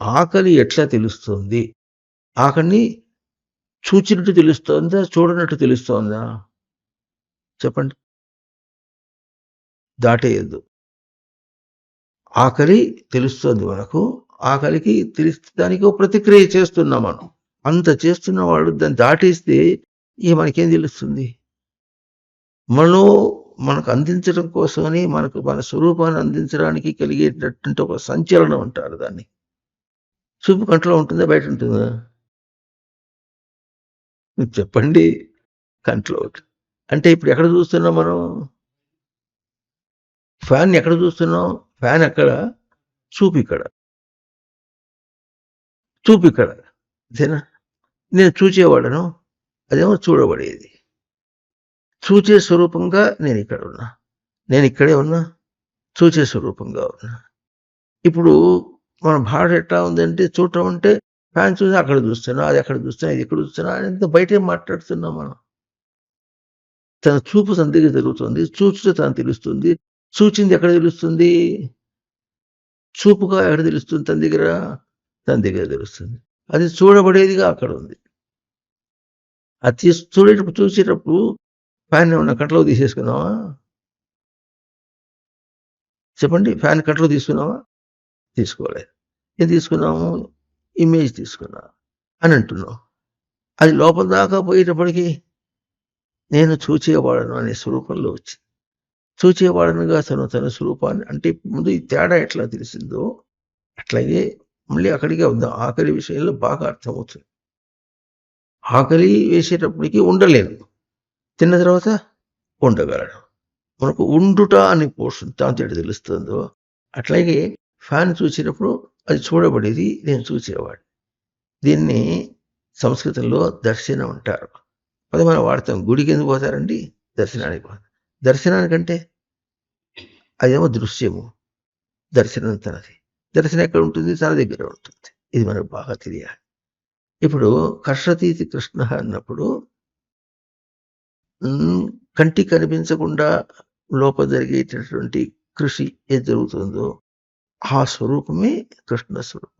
ఆకలి ఎట్లా తెలుస్తుంది? ఆకలిని చూచినట్టు తెలుస్తోందా? చూడనట్టు తెలుస్తోందా? చెప్పండి. దాటేయద్దు. ఆకలి తెలుస్తుంది మనకు. ఆకలికి తెలిస్తే ఒక ప్రతిక్రియ చేస్తున్నాం మనం. అంత చేస్తున్న వాళ్ళు దాన్ని దాటేస్తే ఇక మనకేం తెలుస్తుంది? మనం మనకు అందించడం కోసమని మనకు మన స్వరూపాన్ని అందించడానికి కలిగేటటువంటి ఒక సంచలనం అంటారు దాన్ని. చూపు కంట్లో ఉంటుందా బయట ఉంటుందా? చెప్పండి కంట్లో అంటే ఇప్పుడు ఎక్కడ చూస్తున్నాం మనం? ఫ్యాన్ ఎక్కడ చూస్తున్నాం? ఫ్యాన్ ఎక్కడ? చూపు ఇక్కడ. చూపు ఇక్కడ. అంతేనా నేను చూచేవాడను అదేమో చూడబడేది. చూచే స్వరూపంగా నేను ఇక్కడ ఉన్నా. నేను ఇక్కడే ఉన్నా చూచే స్వరూపంగా ఉన్నా. ఇప్పుడు మన భాష ఎట్లా ఉందంటే చూడటం అంటే ఫ్యాన్ చూసి అక్కడ చూస్తున్నా అది అక్కడ చూస్తున్నా ఇది ఎక్కడ చూస్తున్నా అంత బయటే మాట్లాడుతున్నాం మనం? తన చూపు తన దగ్గర జరుగుతుంది చూచుట తను తెలుస్తుంది చూచింది ఎక్కడ తెలుస్తుంది? చూపుగా ఎక్కడ తెలుస్తుంది తన దగ్గర? తన దగ్గర తెలుస్తుంది. అది చూడబడేదిగా అక్కడ ఉంది. అది చూడేటప్పుడు చూసేటప్పుడు ఫ్యాన్ ఏమన్నా కంట్లో తీసేసుకున్నావా? చెప్పండి ఫ్యాన్ కంట్లో తీసుకున్నావా? తీసుకోలేదు. ఏం తీసుకున్నాము ఇమేజ్ తీసుకున్నా అని అంటున్నావు. అది లోపల దాకా పోయేటప్పటికీ నేను చూచేవాడను అనే స్వరూపంలో వచ్చింది. చూచేవాడనుగా తను తన స్వరూపాన్ని అంటే ముందు ఈ తేడా ఎట్లా తెలిసిందో అట్లాగే మళ్ళీ అక్కడికే వద్దాం ఆకలి విషయంలో బాగా అర్థమవుతుంది. ఆకలి వేసేటప్పటికి ఉండలేను. తిన్న తర్వాత ఉండగలడు మనకు ఉండుట అని పోషణ దాంతో తెలుస్తుందో అట్లాగే ఫ్యాన్ చూసినప్పుడు అది చూడబడేది నేను చూసేవాడు దీన్ని సంస్కృతంలో దర్శనం అంటారు. అది మనం వాడతాం. గుడికి ఎందుకు పోతారండి దర్శనానికి పోతారు దర్శనానికంటే అదేమో దృశ్యము దర్శనం తనది. దర్శనం ఎక్కడ ఉంటుంది? తన దగ్గర ఉంటుంది. ఇది మనకు బాగా తెలియాలి. ఇప్పుడు కర్షతీతి కృష్ణ అన్నప్పుడు కంటి కనిపించకుండా లోపల జరిగేటటువంటి కృషి ఏది జరుగుతుందో हा स्वरूप में कृष्ण स्वरूप।